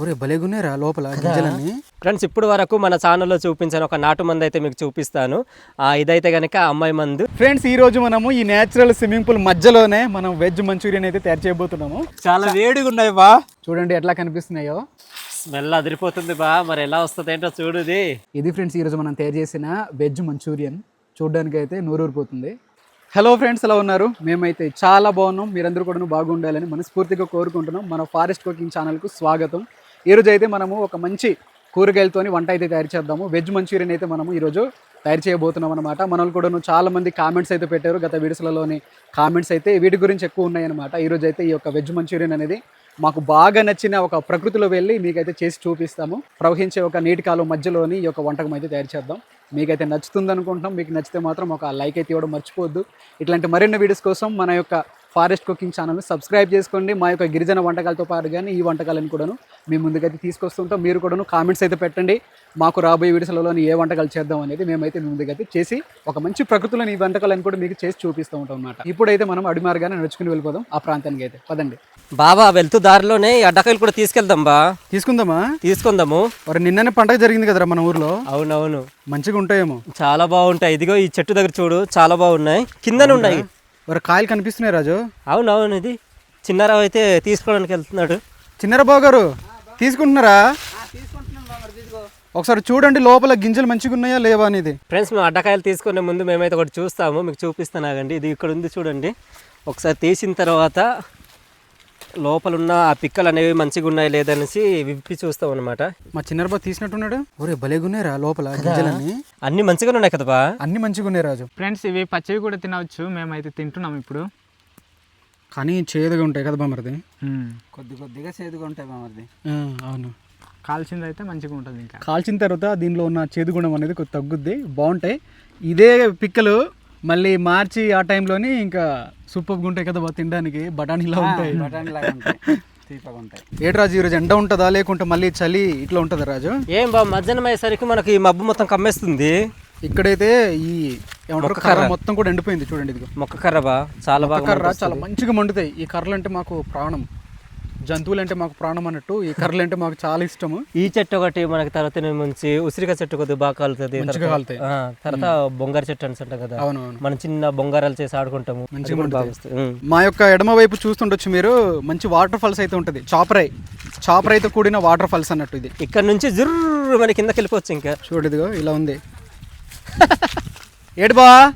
ఒరే భలేగున్నారా లోపల గింజలన్నీ. ఫ్రెండ్స్ ఇప్పుడు వరకు మన ఛానల్లో చూపించిన ఒక నాటు మందు అయితే మీకు చూపిస్తాను. ఆ, ఇదైతే కనుక అమ్మాయి మందు. ఫ్రెండ్స్ ఈ రోజు మనము ఈ నేచురల్ స్విమ్మింగ్ పూల్ మధ్యలోనే మనం వెజ్ మంచూరియన్ అయితే తయారు చేయబోతున్నాము. చాలా వేడిగా ఉన్నాయి బా. చూడండి ఎట్లా కనిపిస్తున్నాయో. స్మెల్ అదిరిపోతుంది బా. మరి ఎలా వస్తుంది ఏంటో చూడుది. ఇది ఫ్రెండ్స్ ఈరోజు మనం తయారు చేసిన వెజ్ మంచూరియన్. చూడడానికి అయితే నోరూరిపోతుంది. హలో ఫ్రెండ్స్ ఎలా ఉన్నారు? మేమైతే చాలా బాగున్నాం. మీరందరూ కూడా బాగుండాలని మనస్ఫూర్తిగా కోరుకుంటున్నాం. మన ఫారెస్ట్ కుకింగ్ ఛానల్కు స్వాగతం. ఈరోజు అయితే మనము ఒక మంచి కూరగాయలతోని వంట అయితే తయారు చేద్దాము. వెజ్ మంచూరియన్ అయితే మనము ఈరోజు తయారు చేయబోతున్నాం అనమాట మనల్ని కూడా చాలా మంది కామెంట్స్ అయితే పెట్టారు. గత వీడియోస్లలోని కామెంట్స్ అయితే వీటి గురించి ఎక్కువ ఉన్నాయన్నమాట. ఈరోజు అయితే ఈ యొక్క వెజ్ మంచూరియన్ అనేది మాకు బాగా నచ్చిన ఒక ప్రకృతిలో వెళ్ళి మీకైతే చేసి చూపిస్తాము. ప్రవహించే ఒక నీటి కాలం మధ్యలోని ఈ యొక్క వంటకం అయితే తయారు చేద్దాం. మీకైతే నచ్చుతుంది అనుకుంటున్నాం మీకు నచ్చితే మాత్రం ఒక లైక్ అయితే ఇవ్వడం మర్చిపోవద్దు. ఇట్లాంటి మరిన్ని వీడియోస్ కోసం మన యొక్క ఫారెస్ట్ కుకింగ్ ఛానల్ని సబ్స్క్రైబ్ చేసుకోండి. మా యొక్క గిరిజన వంటకాలతో పాటు కానీ ఈ వంటకాలను కూడాను మేము ముందుకైతే తీసుకొస్తుంటాం. మీరు కూడాను కామెంట్స్ అయితే పెట్టండి. మాకు రాబోయే వీడియోస్లలో ఏ వంటకాలు చేద్దాం అనేది మేమైతే మీ ముందుకైతే చేసి ఒక మంచి ప్రకృతిలోని ఈ వంటకాలను కూడా మీకు చేసి చూపిస్తూ ఉంటాం అనమాట ఇప్పుడైతే మనం అడిమారుగానే నడుచుకుని వెళ్ళిపోదాం. ఆ ప్రాంతానికి అయితే పదండి. బాబా వెళ్తూ దారిలోనే ఈ అడ్డకాయలు కూడా తీసుకెళ్దాం బా. తీసుకుందామా? తీసుకుందాము. మరి నిన్ననే పండగ జరిగింది కదరా మన ఊర్లో? అవునవును. మంచిగా ఉంటాయేమో చాలా బాగుంటాయి. ఇదిగో ఈ చెట్టు దగ్గర చూడు చాలా బాగున్నాయి. కిందనే ఉన్నాయి మరి కాయలు కనిపిస్తున్నాయి రాజు. అవునవును ఇది చిన్నారావు అయితే తీసుకోవడానికి వెళ్తున్నాడు. చిన్నరబాబు గారు తీసుకుంటున్నారా? ఒకసారి చూడండి లోపల గింజలు మంచిగా ఉన్నాయా లేవా అనేది. ఫ్రెండ్స్ మేము అడ్డకాయలు తీసుకునే ముందు మేమైతే ఒకటి చూస్తాము. మీకు చూపిస్తున్నాగండి ఇది ఇక్కడ ఉంది చూడండి. ఒకసారి తీసిన తర్వాత లోపల ఉన్న ఆ పిక్కలు అనేవి మంచిగా ఉన్నాయి లేదనేసి విప్పి చూస్తాం అనమాట మా చిన్నరబాబు తీసినట్టున్నాడు? ఒరే భలేగున్నారా లోపల గింజలన్నీ. అన్ని మంచిగానే ఉన్నాయి కదా బా అన్ని మంచిగా ఉన్నాయి రాజు. ఫ్రెండ్స్ ఇవి పచ్చివి కూడా తినవచ్చు మేమైతే తింటున్నాం ఇప్పుడు. కానీ చేదుగా ఉంటాయి కదా బామరిది కొద్ది కొద్దిగా చేదుగా ఉంటాయి ఆ, అవును. కాల్చింది అయితే మంచిగా ఉంటుంది ఇంకా. కాల్చిన తర్వాత దీనిలో ఉన్న చేదు గుణం అనేది కొద్ది తగ్గుద్ది. బాగుంటాయి. ఇదే పిక్కలు మళ్ళీ మార్చి ఆ టైంలోని ఇంకా సూపర్గా ఉంటాయి కదా తినడానికి బఠానీలా ఉంటాయి. బఠానీ లాగా ఉంటాయి. తీపగా ఉంటాయి. ఏటి రాజు ఈరోజు ఎండ ఉంటుందా? లేకుంటే మళ్ళీ చలి ఇట్లా ఉంటుందా రాజు? ఏం బా మధ్యాహ్నం అయ్యేసరికి మనకి ఈ మబ్బు మొత్తం కమ్మేస్తుంది. ఇక్కడైతే ఈ ఏమంటారు కర్ర. మొత్తం కూడా ఎండిపోయింది చూడండి ఇదిగో. మొక్క కర్ర బా చాలా బాగా కర్ర. చాలా మంచిగా మండుతాయి. ఈ కర్రలు అంటే మాకు ప్రాణం. జంతువులు అంటే మాకు ప్రాణం అన్నట్టు ఈ కర్రలు అంటే మాకు చాలా ఇష్టము. ఈ చెట్టు ఒకటి మనకి తర్వాత మంచి ఉసిరిక చెట్టు కొద్దిగా బాగా కాలుతుంది తర్వాత- బొంగారు చెట్టు అని కదా. అవునవును. మనం చిన్న బొంగారాలు చేసి ఆడుకుంటాము. మా యొక్క ఎడమ వైపు చూస్తుండొచ్చు మీరు మంచి వాటర్ ఫాల్స్ అయితే ఉంటుంది. చాపరై చాపరైతో కూడిన వాటర్ ఫాల్స్ అన్నట్టు ఇది. ఇక్కడ నుంచి జుర్రు మన కిందకి వెళ్ళిపోవచ్చు ఇంకా. చూడు ఇదిగో ఇలా ఉంది. ఏడు బా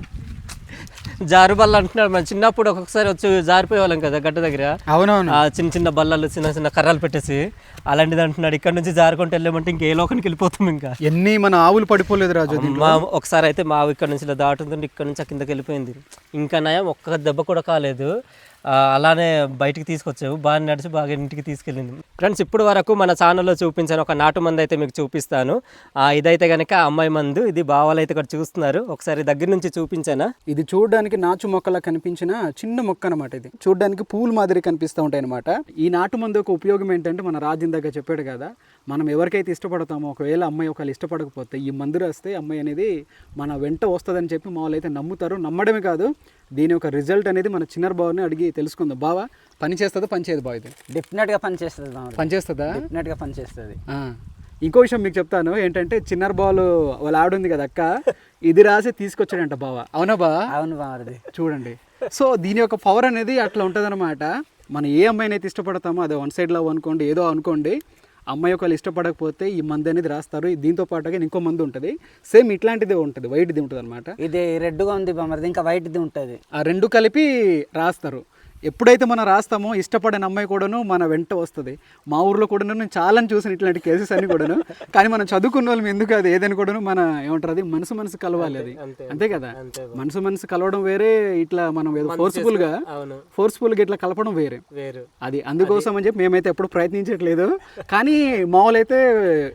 జారు బల్ల అంటున్నాడు. మన చిన్నప్పుడు ఒక్కొక్కసారి వచ్చి జారిపోయే వాళ్ళం కదా గడ్డ దగ్గర. అవునవును. ఆ చిన్న చిన్న బల్లలు చిన్న చిన్న కర్రలు పెట్టేసి అలాంటిది అంటున్నాడు. ఇక్కడ నుంచి జారుకుంటూ వెళ్ళామంటే ఇంకే లోకానికి వెళ్ళిపోతాం ఇంకా. ఎన్ని మన ఆవులు పడిపోలేదు రాజు. మా ఒకసారి అయితే మా ఇక్కడ నుంచి ఇలా దాటుతుంటే ఇక్కడ నుంచి ఆ కిందకి వెళ్ళిపోయింది. ఇంకా నయం ఒక్క దెబ్బ కూడా కాలేదు. అలానే బయటికి తీసుకొచ్చావు. బాగా నడిచి బాగా ఇంటికి తీసుకెళ్ళింది. ఫ్రెండ్స్ ఇప్పుడు వరకు మన ఛానల్లో చూపించిన ఒక నాటు మందు అయితే మీకు చూపిస్తాను. ఆ, ఇదైతే కనుక అమ్మాయి మందు. ఇది బావాలు అయితే ఇక్కడ చూస్తున్నారు. ఒకసారి దగ్గర నుంచి చూపించానా? ఇది చూడడానికి నాచు మొక్కలా కనిపించిన చిన్న మొక్క అనమాట ఇది. చూడడానికి పూలు మాదిరి కనిపిస్తూ ఉంటాయి అనమాట ఈ నాటు మందు యొక్క ఉపయోగం ఏంటంటే మన రాజు ఇందాక చెప్పాడు కదా మనం ఎవరికైతే ఇష్టపడతామో ఒకవేళ అమ్మాయి ఒకళ్ళు ఇష్టపడకపోతే ఈ మందు రాస్తే అమ్మాయి అనేది మన వెంట వస్తుందని చెప్పి మా వాళ్ళు అయితే నమ్ముతారు. నమ్మడమే కాదు దీని యొక్క రిజల్ట్ అనేది మన చిన్న బావని అడిగి తెలుసుకుందాం. బావా పని చేస్తుందా పని చేయదు బావ ఇది? డెఫినెట్గా పనిచేస్తుంది మామది పని చేస్తుందా? డెఫినెట్గా పనిచేస్తుంది ఆ. ఇంకో విషయం మీకు చెప్తాను. ఏంటంటే చిన్నర బాలు వాళ్ళ ఆవిడ ఉంది కదా అక్క? ఇది రాసి తీసుకొచ్చాడంట బావ. అవునా బా అవును మామది చూడండి. సో దీని యొక్క పవర్ అనేది అట్లా ఉంటుందన్నమాట. మనం ఏ అమ్మాయిని అయితే ఇష్టపడతామో అదే వన్ సైడ్ లవ్ అనుకోండి ఏదో అనుకోండి అమ్మాయి ఒకళ్ళు ఇష్టపడకపోతే ఈ మందు అనేది రాస్తారు. దీంతో పాటుగా ఇంకో మందు ఉంటుంది. సేమ్ ఇట్లాంటిదే ఉంటుంది. వైట్ది ఉంటుంది అనమాట ఇది రెడ్గా ఉంది ఇంకా వైట్ది ఉంటుంది. ఆ రెండు కలిపి రాస్తారు. ఎప్పుడైతే మనం రాస్తామో ఇష్టపడిన అమ్మాయి కూడాను మన వెంట వస్తుంది. మా ఊర్లో కూడా నేను చాలా చూసాను ఇట్లాంటి కేసెస్ అన్ని కూడాను. కానీ మనం చదువుకున్న వాళ్ళం ఎందుకు అది? ఏదని కూడాను మన ఏమంటారు అది? మనసు మనసు కలవాలి అది. అంతే కదా? మనసు మనసు కలవడం వేరే ఇట్లా మనం ఏదో ఫోర్స్ఫుల్గా అవును. ఫోర్స్ఫుల్గా ఇట్లా కలపడం వేరే. వేరు. అది అందుకోసం అని చెప్పి మేమైతే ఎప్పుడు ప్రయత్నించట్లేదు. కానీ మామూలు అయితే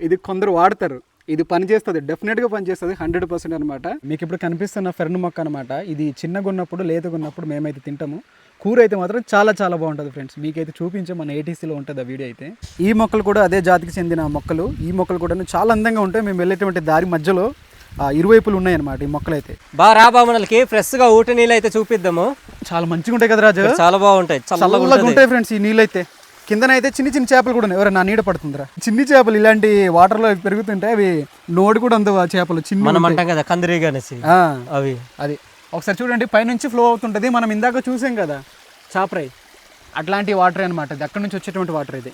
ఇది కొందరు వాడతారు. ఇది పని చేస్తుంది. డెఫినెట్గా పని చేస్తుంది. హండ్రెడ్ పర్సెంట్ అనమాట. మీకు ఇప్పుడు కనిపిస్తున్న ఫెర్న్ మొక్క అనమాట. ఇది చిన్నగా ఉన్నప్పుడు లేతగా ఉన్నప్పుడు మేమైతే తింటాము. కూర అయితే మాత్రం చాలా చాలా బాగుంటుంది ఫ్రెండ్స్ మీకైతే చూపించే మన ఏటీసీలో ఉంటుంది ఆ వీడియో అయితే. ఈ మొక్కలు కూడా అదే జాతికి చెందిన మొక్కలు. ఈ మొక్కలు కూడా చాలా అందంగా ఉంటాయి. మేము వెళ్ళేటువంటి దారి మధ్యలో ఆ, ఇరువైపులు ఉన్నాయన్నమాట ఈ మొక్కలు అయితే బా రాబా మనకి ఫ్రెష్గా ఊట నీళ్ళు అయితే చూపిద్దాము. చాలా మంచిగా ఉంటాయి కదా రాజు? చాలా బాగుంటాయి. చల్లగా ఉంటుంది. ఉంటాయి ఫ్రెండ్స్ ఈ నీళ్ళు అయితే కిందనైతే చిన్న చిన్న చేపలు కూడా ఉన్నాయి. ఎవరు నా నీడ పడుతుందిరా. చిన్ని చేపలు ఇలాంటి వాటర్లో పెరుగుతుంటే అవి నోడు కూడా అందవు ఆ చేపలు చిన్న మనం అంటాం కదా కందిరీగా అనేసి. అవి. అది. ఒకసారి చూడండి పైనుంచి ఫ్లో అవుతుంటుంది. మనం ఇందాక చూసాం కదా చాపరై అట్లాంటి వాటర్ అనమాట ఇది అక్కడి నుంచి వచ్చేటువంటి వాటర్ ఇది?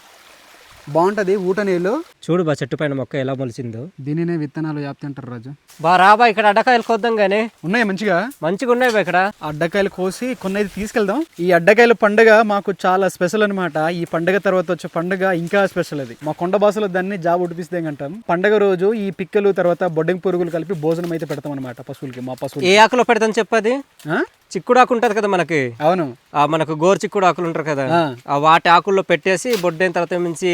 బాగుంటుంది ఊట నీళ్ళు. చూడు బా చెట్టు పైన మొక్క ఎలా మొలిచిందో. దీనినే విత్తనాలు వ్యాప్తి అంటారు రాజు. బా రాబా ఇక్కడ అడ్డకాయలు కొద్దాం గానీ. ఉన్నాయి మంచిగా? మంచిగా ఉన్నాయి బా ఇక్కడ. అడ్డకాయలు కోసి కొన్ని అయితే తీసుకెళ్దాం. ఈ అడ్డకాయల పండుగ మాకు చాలా స్పెషల్ అన్నమాట. ఈ పండుగ తర్వాత వచ్చే పండుగ ఇంకా స్పెషల్ అది. మా కొండ భాషలో దాన్ని జాబ్ ఉడిపిస్తే అంటాం పండుగ రోజు ఈ పిక్కలు తర్వాత బొడ్డెంగి పురుగులు కలిపి భోజనం అయితే పెడతాం అనమాట పశువులకి మా పశువులు ఏ ఆకులో పెడతాను చెప్పది ఆ? చిక్కుడు ఆకు ఉంటది కదా మనకి? అవును. ఆ మనకు గోరు చిక్కుడు ఆకులు ఉంటారు కదా? వాటి ఆకుల్లో పెట్టేసి బొడ్డైన తర్వాత మించి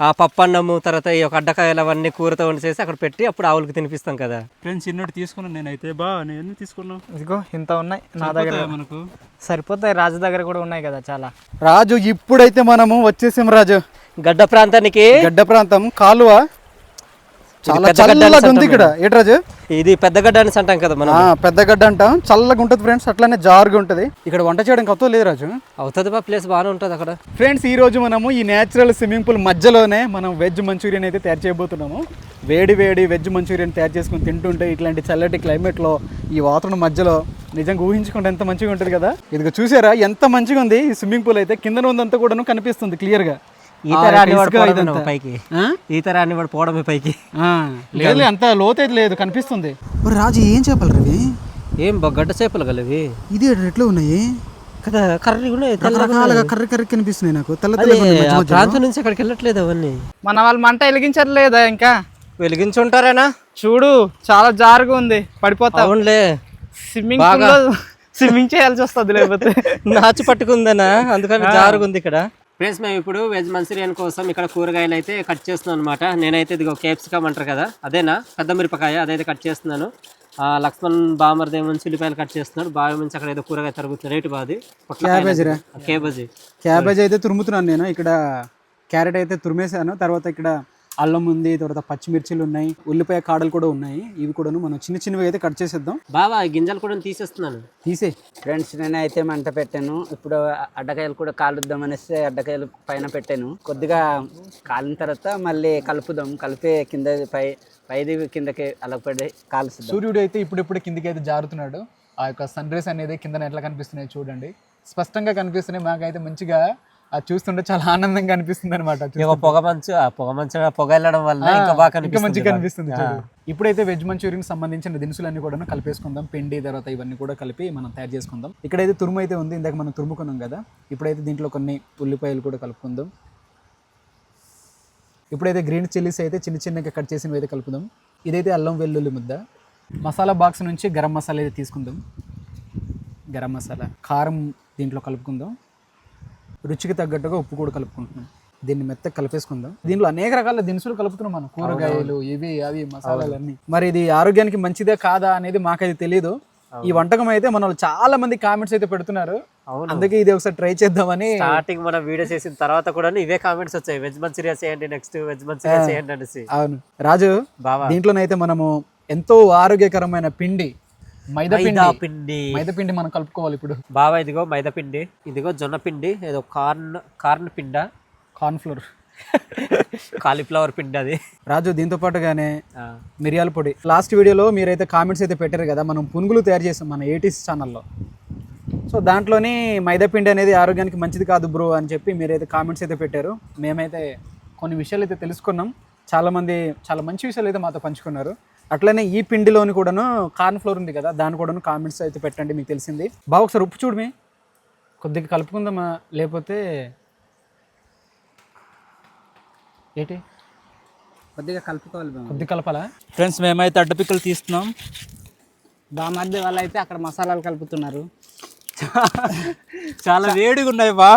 ఆ పప్పన్నము తర్వాత ఈ యొక్క అడ్డకాయలు అవన్నీ కూరతో వండి చేసి అక్కడ పెట్టి అప్పుడు ఆవులకి తినిపిస్తాం కదా? ఫ్రెండ్స్ చిన్నోటి తీసుకున్నాను నేనైతే. బా నేను ఎన్ని తీసుకున్నావు? ఇదిగో ఇంత ఉన్నాయి నా దగ్గర? మనకు? సరిపోతాయి. రాజు దగ్గర కూడా ఉన్నాయి కదా చాలా. రాజు ఇప్పుడైతే మనము వచ్చేసాం రాజు. గడ్డ ప్రాంతానికి? గడ్డ ప్రాంతం కాలువ. చాలా చల్లగా ఉంది ఇక్కడ ఏటి రాజు ఇది పెద్ద గడ్డ అనేసి అంటాం కదా మనం. ఆ, పెద్ద గడ్డ అంటాం. చల్లగా ఉంటుంది ఫ్రెండ్స్ అట్లానే జారుగా ఉంటుంది. ఇక్కడ వంట చేయడానికి అవుతుంది లేదు రాజు? అవుతుంది బా ప్లేస్ బాగానే ఉంటుంది అక్కడ. ఫ్రెండ్స్ ఈ రోజు మనము ఈ నేచురల్ స్విమ్మింగ్ పూల్ మధ్యలోనే మనం వెజ్ మంచూరియన్ అయితే తయారు చేయబోతున్నాము. వేడి వేడి వెజ్ మంచూరియన్ తయారు చేసుకుని తింటుంటే ఇట్లాంటి చల్లటి క్లైమేట్లో ఈ వాతావరణం మధ్యలో నిజంగా ఊహించుకుంటే ఎంత మంచిగా ఉంటుంది కదా. ఇదిగో చూసారా ఎంత మంచిగా ఉంది ఈ స్విమ్మింగ్ పూల్ అయితే. కింద ఉందంతా కూడా కనిపిస్తుంది క్లియర్గా ఈత రాని వాడు పోవడమే పైకి. ఈత రాని వాడు పోవడమే పైకి. లేదు అంత లోతైతే లేదు కనిపిస్తుంది. రాజు ఏం చేపలు రవి? ఏం బా గడ్డ చేపలు కలివి ఇది ఎట్లా ఉన్నాయి? కదా కర్రీ కూడా రకరకాలుగా కర్రీ కర్రీ కనిపిస్తున్నాయి నాకు. తెల్ల ఆ ప్రాంతం నుంచి అక్కడికి వెళ్ళట్లేదు అవన్నీ. మన వాళ్ళు మంట వెలిగించట్లేదా ఇంకా? వెలిగించుంటారేనా? చూడు చాలా జారుగా ఉంది. పడిపోతా. అవునులే. స్విమ్మింగ్ స్విమ్మింగ్ చేయాల్సి వస్తుంది లేకపోతే. నాచు పట్టుకుందనా? అందుకని జారుగుంది ఇక్కడ. ఫ్రెండ్స్ మేము ఇప్పుడు వెజ్ మంచూరియన్ కోసం ఇక్కడ కూరగాయలు అయితే కట్ చేస్తున్నాం అనమాట నేనైతే ఇదిగో కేప్సికమ్ అంటారు కదా అదేనా? పెద్ద మిరపకాయ అదైతే కట్ చేస్తున్నాను. లక్ష్మణ్ బామర్ది ఏమో ఉల్లిపాయలు కట్ చేస్తున్నాడు. బావి నుంచి అక్కడ ఏదో కూరగాయ తరుగుతుంది రేటు బాది. క్యాబేజీ. క్యాబేజ్ అయితే తురుముతున్నాను నేను. ఇక్కడ క్యారెట్ అయితే తురిమేశాను. తర్వాత ఇక్కడ అల్లం ఉంది తర్వాత పచ్చిమిర్చిలు ఉన్నాయి ఉల్లిపాయ కాడలు కూడా ఉన్నాయి. ఇవి కూడాను మనం చిన్న చిన్నవి అయితే కట్ చేసేద్దాం. బావా ఈ గింజలు కూడా తీసేస్తున్నాను. తీసే ఫ్రెండ్స్ నేనైతే మంట పెట్టాను. ఇప్పుడు అడ్డకాయలు కూడా కాలుద్దాం అనేసి అడ్డకాయలు పైన పెట్టాను. కొద్దిగా కాలిన తర్వాత మళ్ళీ కలుపుదాం. కలిపి కింద పై పైది కిందకి అలా పడి కాల్చుదాం సూర్యుడు అయితే ఇప్పుడిప్పుడు కిందికి అయితే జారుతున్నాడు. ఆ యొక్క సన్ రైస్ అనేది కింద ఎట్లా కనిపిస్తున్నాయి చూడండి. స్పష్టంగా కనిపిస్తున్నాయి. మాకైతే మంచిగా అది చూస్తుంటే చాలా ఆనందంగా అనిపిస్తుంది అనమాట పొగ మంచు ఆ పొగ మంచు పొగ వెళ్ళడం వల్ల ఇంకా బాగా ఇంకా మంచిగా చూడు. ఇప్పుడైతే వెజ్ మంచూరియన్ సంబంధించిన దినుసులన్నీ కూడా కలిపేసుకుందాం. పిండి తర్వాత ఇవన్నీ కూడా కలిపి మనం తయారు చేసుకుందాం. ఇక్కడైతే తురుము అయితే ఉంది ఇందాక మనం తురుముకున్నాం కదా. ఇప్పుడైతే దీంట్లో కొన్ని ఉల్లిపాయలు కూడా కలుపుకుందాం. ఇప్పుడైతే గ్రీన్ చిల్లీస్ అయితే చిన్న చిన్నగా కట్ చేసినవి అయితే కలుపుదాం. ఇదైతే అల్లం వెల్లుల్లి ముద్ద. మసాలా బాక్స్ నుంచి గరం మసాలా అయితే తీసుకుందాం. గరం మసాలా కారం దీంట్లో కలుపుకుందాం. రుచికి తగ్గట్టుగా ఉప్పు కూడా కలుపుకుంటున్నాం. దీన్ని మెత్తగా కలిపేసుకుందాం. దీనిలో అనేక రకాల దినుసులు కలుపుతున్నాం మనం. కూరగాయలు ఇవి అవి మసాలాలు అన్ని మరి ఇది ఆరోగ్యానికి మంచిదే కాదా అనేది మాకైతే తెలియదు ఈ వంటకం అయితే మన చాలా మంది కామెంట్స్ అయితే పెడుతున్నారు. అందుకే ఇది ఒకసారి ట్రై చేద్దామని స్టార్టింగ్ మనం వీడియో చేసిన తర్వాత కూడా ఇవే కామెంట్స్ వచ్చాయి. వెజ్ మంచూరియా చేయండి నెక్స్ట్ వెజ్ మంచూరియా చేయండి అనేసి. అవును. రాజు దీంట్లోనైతే మనము ఎంతో ఆరోగ్యకరమైన పిండి మైదా పిండి మైదా పిండి మైదా పిండి మనం కలుపుకోవాలి ఇప్పుడు. బావా ఇదిగో మైదా పిండి ఇదిగో జొన్న పిండి ఏదో కార్న్ కార్న్ పిండ? Corn flour. కాలీఫ్లవర్ పిండి అది. రాజు దీంతో పాటుగానే మిరియాల పొడి. లాస్ట్ వీడియోలో మీరైతే కామెంట్స్ అయితే పెట్టారు కదా మనం పునుగులు తయారు చేసాం మన ఏటీస్ ఛానల్లో. సో దాంట్లోని మైదా పిండి అనేది ఆరోగ్యానికి మంచిది కాదు బ్రో అని చెప్పి మీరైతే కామెంట్స్ అయితే పెట్టారు. మేమైతే కొన్ని విషయాలు అయితే తెలుసుకున్నాం. చాలామంది చాలా మంచి విషయాలు అయితే మాతో పంచుకున్నారు. అట్లనే ఈ పిండిలోని కూడాను కార్న్ ఫ్లోర్ ఉంది కదా దాని కూడాను కామెంట్స్ అయితే పెట్టండి మీకు తెలిసింది. బాగా ఒకసారి ఉప్పు చూడమే కొద్దిగా కలుపుకుందామా లేకపోతే ఏంటి? కొద్దిగా కలుపుకోవాలి బామ్మ. కొద్ది కలపాలా? ఫ్రెండ్స్ మేమైతే అడ్డపిక్కలు తీస్తున్నాం. బామర్ది వాళ్ళు అయితే అక్కడ మసాలాలు కలుపుతున్నారు. చాలా వేడిగా ఉన్నాయి బా.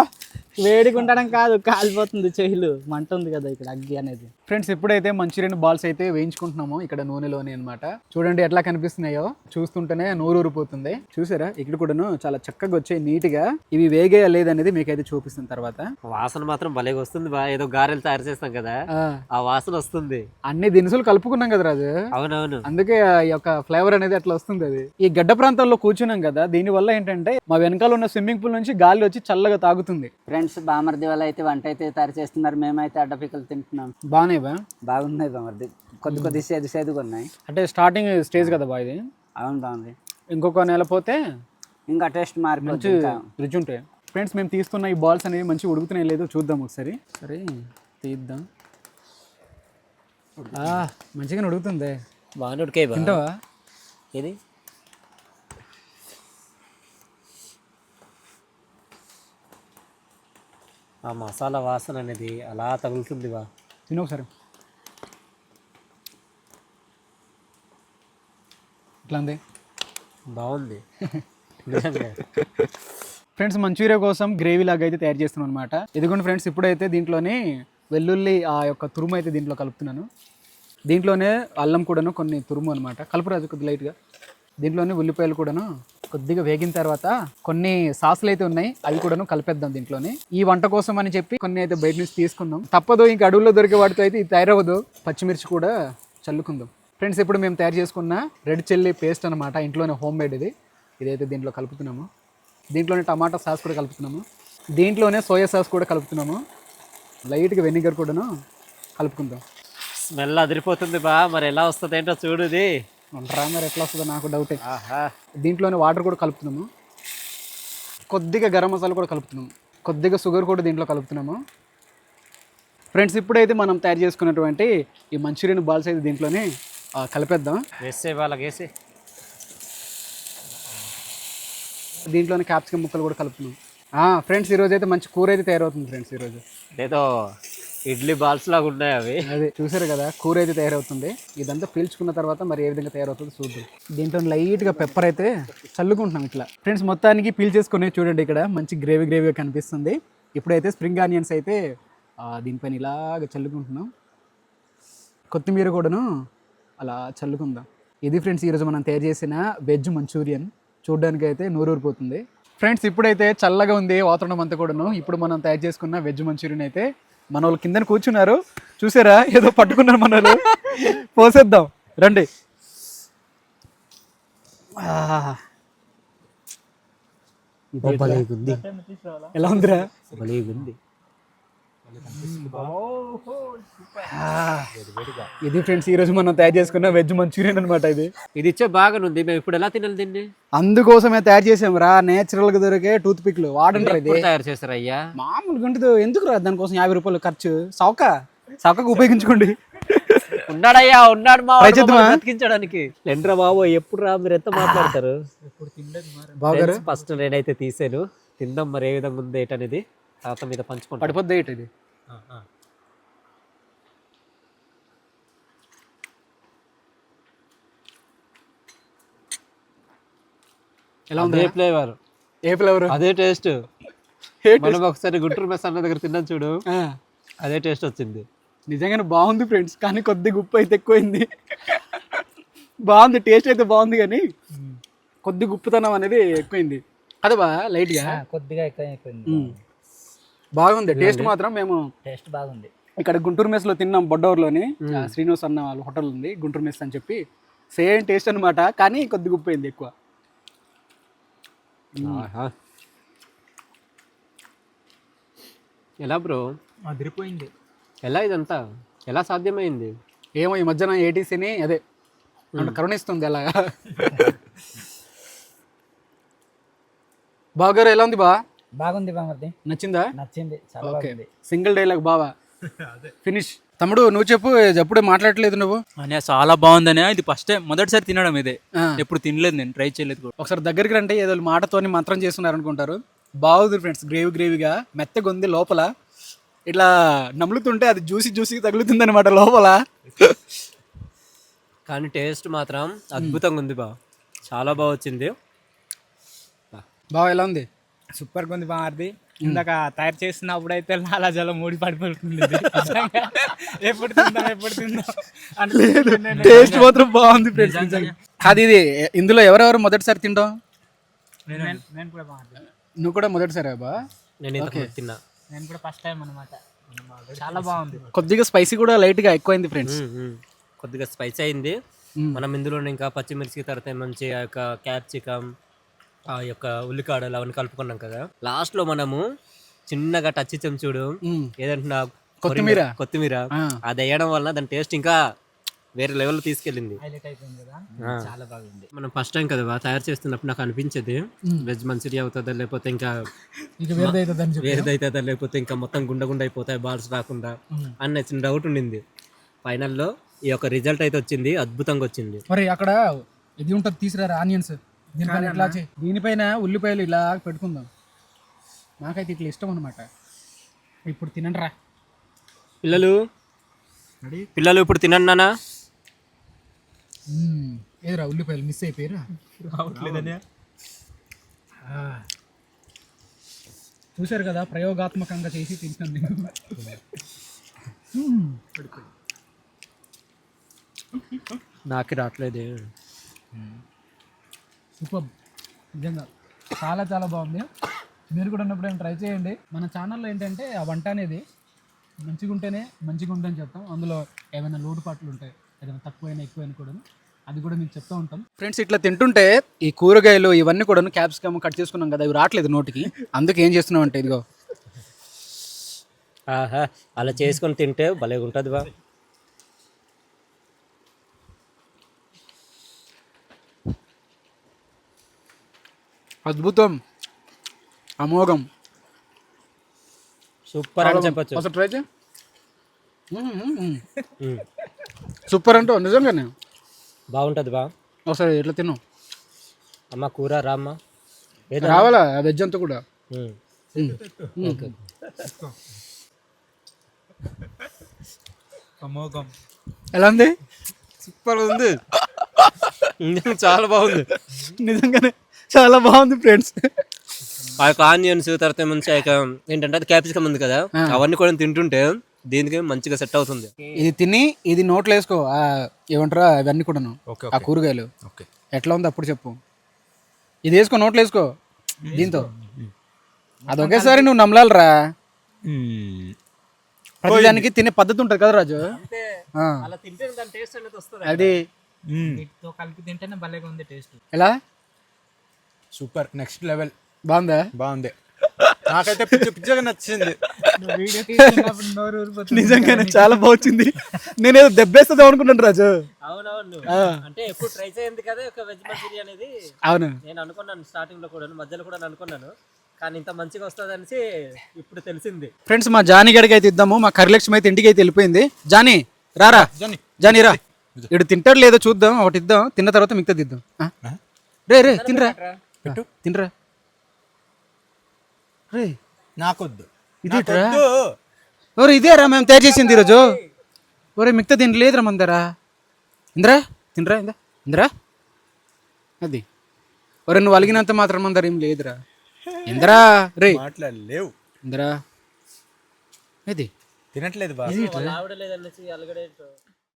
వేడిగా ఉండడం కాదు కాలిపోతుంది చెయ్యిలు. మంట ఉంది కదా ఇక్కడ అగ్గి అనేది. ఫ్రెండ్స్ ఎప్పుడైతే మంచూరియన్ బాల్స్ అయితే వేయించుకుంటున్నామో ఇక్కడ నూనెలోనే అన్నమాట. చూడండి ఎట్లా కనిపిస్తున్నాయో. చూస్తుంటేనే నోరు ఊరిపోతుంది చూసారా? ఇక్కడ కూడాను చాలా చక్కగా వచ్చాయి నీట్గా ఇవి వేగే లేదనేది మీకైతే చూపిస్తున్న తర్వాత. వాసన మాత్రం భలేగా వస్తుంది బా. ఏదో గారెలు తయారు చేస్తాం కదా. ఆ, వాసన వస్తుంది. అన్ని దినుసులు కలుపుకున్నాం కదా రాజు అవునవును. అందుకే ఈ యొక్క ఫ్లేవర్ అనేది అట్లా వస్తుంది అది. ఈ గడ్డ ప్రాంతంలో కూర్చున్నాం కదా దీని వల్ల ఏంటంటే మా వెనకాల ఉన్న స్విమ్మింగ్ పూల్ నుంచి గాలి వచ్చి చల్లగా తాగుతుంది. ఫ్రెండ్స్ బామర్ది వాళ్ళు అయితే వంట అయితే తయారు చేస్తున్నారు. మేమైతే అడ్డపిక్కలు తింటున్నాం. బాగానే బా బాగున్నాయి బామర్ది కొద్ది కొద్ది సేదు సేదుగా ఉన్నాయి. అంటే స్టార్టింగ్ స్టేజ్ కదా బా ఇది? అవును బాగుంది ఇంకొక నెల పోతే ఇంకా టేస్ట్ మార్పు మంచి రుచి ఉంటాయి. ఫ్రెండ్స్ మేము తీస్తున్న ఈ బాల్స్ అనేవి మంచి ఉడుకుతున్నాయి లేదో చూద్దాం ఒకసారి. సరే తీద్దాం. ఆ, మంచిగానే ఉడుకుతుంది. బాగానే ఉడికాయి బా తింటావా? ఇది ఆ మసాలా వాసన అనేది అలా తగులుతుంది బా. తిను ఒకసారి. ఇట్లా ఉంది? బాగుంది. ఫ్రెండ్స్ మంచూరియా కోసం గ్రేవీ లాగా అయితే తయారు చేస్తున్నాం అనమాట ఇదిగోండి ఫ్రెండ్స్ ఇప్పుడైతే దీంట్లోనే వెల్లుల్లి ఆ యొక్క తురుము అయితే దీంట్లో కలుపుతున్నాను. దీంట్లోనే అల్లం కూడాను కొన్ని తురుము అనమాట కలుపురాజు కొద్ది లైట్గా. దీంట్లోనే ఉల్లిపాయలు కూడాను కొద్దిగా వేగిన తర్వాత కొన్ని సాసులు అయితే ఉన్నాయి అవి కూడాను కలిపేద్దాం దీంట్లోనే. ఈ వంట కోసం అని చెప్పి కొన్ని అయితే బయట నుంచి తీసుకుందాం. తప్పదు ఇంకా అడవుల్లో దొరికే వాటితో అయితే ఇది తయారవ్వదు. పచ్చిమిర్చి కూడా చల్లుకుందాం. ఫ్రెండ్స్ ఇప్పుడు మేము తయారు చేసుకున్న రెడ్ చిల్లీ పేస్ట్ అనమాట ఇంట్లోనే హోమ్ మేడ్ ఇది. ఇదైతే దీంట్లో కలుపుతున్నాము. దీంట్లోనే టమాటా సాస్ కూడా కలుపుతున్నాము. దీంట్లోనే సోయా సాస్ కూడా కలుపుతున్నాము. లైట్గా వెనిగర్ కూడాను కలుపుకుందాం. స్మెల్ అదిరిపోతుంది బా మరి ఎలా వస్తుంది ఏంటో చూడుది ఇది ఉంటారా మరి ఎట్లా వస్తుందో నాకు డౌటే దీంట్లోనే వాటర్ కూడా కలుపుతున్నాము. కొద్దిగా గరం మసాలా కూడా కలుపుతున్నాము. కొద్దిగా షుగర్ కూడా దీంట్లో కలుపుతున్నాము. ఫ్రెండ్స్ ఇప్పుడైతే మనం తయారు చేసుకున్నటువంటి ఈ మంచూరియన్ బాల్స్ అయితే దీంట్లోనే కలిపేద్దాం. వేసే వాళ్ళకి వేసే. దీంట్లోనే క్యాప్సికమ్ ముక్కలు కూడా కలుపుతున్నాం. ఫ్రెండ్స్ ఈరోజు అయితే మంచి కూర అయితే తయారవుతుంది ఫ్రెండ్స్ ఈరోజు ఏదో ఇడ్లీ బాల్స్ లాగా ఉన్నాయి అవి. అదే చూసారు కదా కూర అయితే తయారవుతుంది. ఇదంతా పీల్చుకున్న తర్వాత మరి ఏ విధంగా తయారవుతుందో చూద్దాం. దీంట్లో లైట్గా పెప్పర్ అయితే చల్లుకుంటున్నాం ఇట్లా. ఫ్రెండ్స్ మొత్తానికి పీల్చేసుకునే చూడండి ఇక్కడ మంచి గ్రేవీ గ్రేవీగా కనిపిస్తుంది. ఇప్పుడైతే స్ప్రింగ్ ఆనియన్స్ అయితే దీనిపైన ఇలాగ చల్లుకుంటున్నాం. కొత్తిమీర కూడాను అలా చల్లుకుందాం. ఇది ఫ్రెండ్స్ ఈరోజు మనం తయారు చేసిన వెజ్ మంచూరియన్. చూడడానికి అయితే నూరూరిపోతుంది. ఫ్రెండ్స్ ఇప్పుడైతే చల్లగా ఉంది వాతావరణం అంతా కూడాను. ఇప్పుడు మనం తయారు చేసుకున్న వెజ్ మంచూరియన్ అయితే మన వాళ్ళు కింద కూర్చున్నారు. చూసారా? ఏదో పట్టుకున్నారు మన వాళ్ళు పోసేద్దాం. రండి. ఎలా ఉందిరా? ఇది ఫ్రెండ్స్ ఈరోజు మనం తయారు చేసుకున్న వెజ్ మంచూరియన్ అనమాట ఇది. ఇది ఇచ్చే బాగానుంది మేము ఇప్పుడు ఎలా తినాలి దీన్ని? అందుకోసమే తయారు చేసాం రా. నేచురల్గా దొరికే టూత్ పిక్లు వాడంటారు ఇది. తయారు చేస్తారు అయ్యా? మామూలుగా ఉంటుంది ఎందుకు రా దానికోసం యాభై రూపాయలు ఖర్చు? సౌక? సౌకకు ఉపయోగించుకోండి. ఉన్నాడయ్యా ఉన్నాడు మా? బతికించడానికి ఎండ్రా బాబు ఎప్పుడు రా? మీరు ఎంత మాట్లాడతారు? ఫస్ట్ నేనైతే తీసాను. తిందాం మరి ఏ విధంగా ఉంది ఏంటనేది. తాత మీద పంచుకుంటా. పడిపోద్ది ఏంటి ఇది. ఎలా ఉంది అదే ఫ్లేవర్. ఏ ఫ్లేవర్? అదే టేస్ట్. మనం ఒకసారి గుంటూరు మెస్ అన్న దగ్గర తిన్నాం చూడు. అదే టేస్ట్ వచ్చింది. నిజంగానే బాగుంది ఫ్రెండ్స్ కానీ కొద్దిగా ఉప్పు అయితే ఎక్కువైంది. బాగుంది టేస్ట్ అయితే బాగుంది కానీ కొద్దిగా ఉప్పుతనం అనేది ఎక్కువైంది. అదే బా లైట్గా. కొద్దిగా ఎక్కువ ఉమ్. బాగుంది. టేస్ట్ మాత్రం మేము టేస్ట్ బాగుంది. ఇక్కడ గుంటూరు మెస్లో తిన్నాం బొడ్డూరులోని. శ్రీనివాస్ అన్న వాళ్ళ హోటల్ ఉంది గుంటూరు మెస్ అని చెప్పి. సేమ్ టేస్ట్ అన్నమాట కానీ కొద్దిగా ఉప్పు అయింది ఎక్కువ. ఆహా. ఎలా బ్రో? అదిరిపోయింది. ఎలా ఇదంతా? ఎలా సాధ్యమైంది? ఏమో ఈ మధ్యన ఏటీసీని అదే కరుణిస్తుంది అలాగా. బావగారు ఎలా ఉంది బా? బాగుంది బామర్ది. నచ్చిందా? నచ్చింది చాలా ఓకే. సింగిల్ డైలాగ్ బావా. ఫినిష్. తమ్ముడు నువ్వు చెప్పు ఎప్పుడే మాట్లాడట్లేదు నువ్వు? అనే చాలా బాగుందనే ఇది ఫస్ట్ టైం మొదటిసారి తినడం ఇదే. ఎప్పుడు తినలేదు నేను ట్రై చేయలేదు కూడా. ఒకసారి దగ్గరికి రంటే ఏదో మాటతోని మంత్రం చేస్తున్నారు అనుకుంటారు బాగుంది ఫ్రెండ్స్ గ్రేవీ గ్రేవీగా మెత్తగా ఉంది లోపల. ఇట్లా నములుతుంటే అది జ్యూసీ జ్యూసీ తగులుతుంది అనమాట లోపల. కానీ టేస్ట్ మాత్రం అద్భుతంగా ఉంది బా చాలా బాగా వచ్చింది. బాగా ఎలా ఉంది? సూపర్గా ఉంది బామర్ది ఇందాక తయారు చేస్తున్నప్పుడు అయితే నాలా జలం మూడి పడిపోతుంది. ఎప్పుడు తిందాం ఎప్పుడు తిందాం అంటే టేస్ట్ మాత్రం బాగుంది ఫ్రెండ్స్. అది ఇది ఇందులో ఎవరెవరు మొదటిసారి తింటాం? నేను నేను. కూడా బాగుంది నువ్వు కూడా మొదటిసారి బా నేను తిన్నా. నేను కూడా ఫస్ట్ టైం అనమాట చాలా బాగుంది. కొద్దిగా స్పైసీ కూడా లైట్గా ఎక్కువైంది ఫ్రెండ్స్. కొద్దిగా స్పైసీ అయింది. మనం ఇందులో ఇంకా పచ్చిమిర్చి తర్వాత మంచి క్యాప్సికమ్ ఆ యొక్క ఉల్లికాడలు అవన్నీ కలుపుకున్నాం కదా. లాస్ట్లో మనము చిన్నగా టచ్ ఇచ్చాం చూడు. ఏదంటున్నా? కొత్తిమీర? కొత్తిమీర. ఆ. అది వేయడం వల్ల దాని టేస్ట్ ఇంకా వేరే లెవెల్ తీసుకెళ్ళింది. హైలైట్ అయిపోయింది కదా? ఆ. చాలా బాగుంది. మనం ఫస్ట్ టైం కదా బా తయారు చేస్తున్నప్పుడు నాకు అనిపించేది. వెజ్ మంచూరియా అవుతుందా లేకపోతే ఇంకా వేరేది అవుతుందా లేకపోతే ఇంకా మొత్తం గుండె గుండె అయిపోతాయి బాల్స్ రాకుండా అన్న చిన్న డౌట్ ఉండింది. ఫైనల్లో ఈ యొక్క రిజల్ట్ అయితే వచ్చింది అద్భుతంగా వచ్చింది. మరి అక్కడ ఇది ఉంటుంది తీసుకురా ఆనియన్స్? దీనిపైన ఇట్లా దీనిపైన ఉల్లిపాయలు ఇలా పెట్టుకుందాం. నాకైతే ఇట్లా ఇష్టం అనమాట ఇప్పుడు తినండి రా పిల్లలు పిల్లలు ఇప్పుడు తినండి నానా ఏదిరా ఉల్లిపాయలు మిస్ అయిపోయారా ఆ. చూశారు కదా ప్రయోగాత్మకంగా చేసి తింటాను నేను. నాకు రావట్లేదు. సూపర్ నిజంగా చాలా చాలా బాగుంది. మీరు కూడా ఉన్నప్పుడు ట్రై చేయండి. మన ఛానల్లో ఏంటంటే ఆ వంట అనేది మంచిగా ఉంటేనే మంచిగా ఉందని చెప్తాం. అందులో ఏమైనా లోటుపాట్లు ఉంటాయి ఏదైనా తక్కువైనా ఎక్కువైనా కూడా అది కూడా మీకు చెప్తూ ఉంటాం. ఫ్రెండ్స్ ఇట్లా తింటుంటే ఈ కూరగాయలు ఇవన్నీ కూడా క్యాప్సికమ్ కట్ చేసుకున్నాం కదా ఇవి రావట్లేదు నోటికి. అందుకే ఏం చేస్తున్నాం అంటే ఇదిగో. ఆహా అలా చేసుకొని తింటే భలే ఉంటుంది బా అద్భుతం. అమోఘం. సూపర్ అని చెప్పొచ్చు. ఒకసారి ట్రై చేయి. సూపర్ అంటూ నిజంగానే? బాగుంటుంది బా. ఒకసారి ఇట్లా తిను అమ్మ కూర రామ్మ రావాలా? ఆ వెజ్ అంతా కూడా. అమోఘం. ఎలా ఉంది? సూపర్ ఉంది. చాలా బాగుంది. నిజంగానే. చాలా బాగుంది ఫ్రెండ్స్. ఆ యొక్క ఆనియన్స్ తర్వాత మంచి ఆ యొక్క ఏంటంటే అది క్యాప్సికమ్ ఉంది కదా అవన్నీ కూడా తింటుంటే దీనికి మంచిగా సెట్ అవుతుంది. ఇది తిని ఇది నోట్లో వేసుకో ఆ, ఏమంటారా అవన్నీ కూడాను ఆ కూరగాయలు. ఎట్లా ఉంది అప్పుడు చెప్పు. ఇది వేసుకో నోట్లో వేసుకో దీంతో. అది ఒకేసారి నువ్వు నమ్మలాలరా. ప్రతి దానికి తినే పద్ధతి ఉంటుంది కదా రాజు? ఆ, అలా తింటే దాని టేస్ట్ అనేది వస్తుంది. అది. కలిపి తింటేనే భలేగా ఉంది టేస్ట్ ఎలా? సూపర్. నెక్స్ట్ లెవెల్ బాగుందా? బాగుంది. నాకైతే పిచ్చి పిచ్చిగా నచ్చింది. నిజంగానే చాలా బాగుంది. నేనేదో దెబ్బేస్తుందాం అనుకున్నాను రాజు. అవునవును. అంటే ఎప్పుడు ట్రై చేయండి కదా ఒక వెజ్ మంచూరియా అనేది. అవును. నేను అనుకున్నాను స్టార్టింగ్లో కూడా మధ్యలో కూడా అనుకున్నాను. కానీ ఇంత మంచిగా వస్తుంది అనేసి ఇప్పుడు తెలిసింది. ఫ్రెండ్స్ మా జానీ గడికి అయితే ఇద్దాము. మా కరిలక్ష్మి అయితే ఇంటికి అయితే వెళ్ళిపోయింది. జానీ రారా? జానీ. జానీ రా. ఇడు తింటాడు లేదో చూద్దాం. ఒకటి ఇద్దాం. తిన్న తర్వాత మిగతా ఇద్దాం? రే రే తినరా? పెట్టు. తినరా? రే నాకొద్దు. ఇదేట్రా? ఓరే ఇదేరా మేము తయారు చేసింది ఈరోజు? ఒరే మిగతా దీని లేదురా మందరా. ఇంద్రా తినరా ఇందా ఇంద్రా? అది. ఒరే నువ్వు అలిగినంత మాత్రం మందర ఏం లేదురా. ఇంద్రా రే మాట్లాడలేవు. ఇంద్రా. ఇది తినట్లేదు బా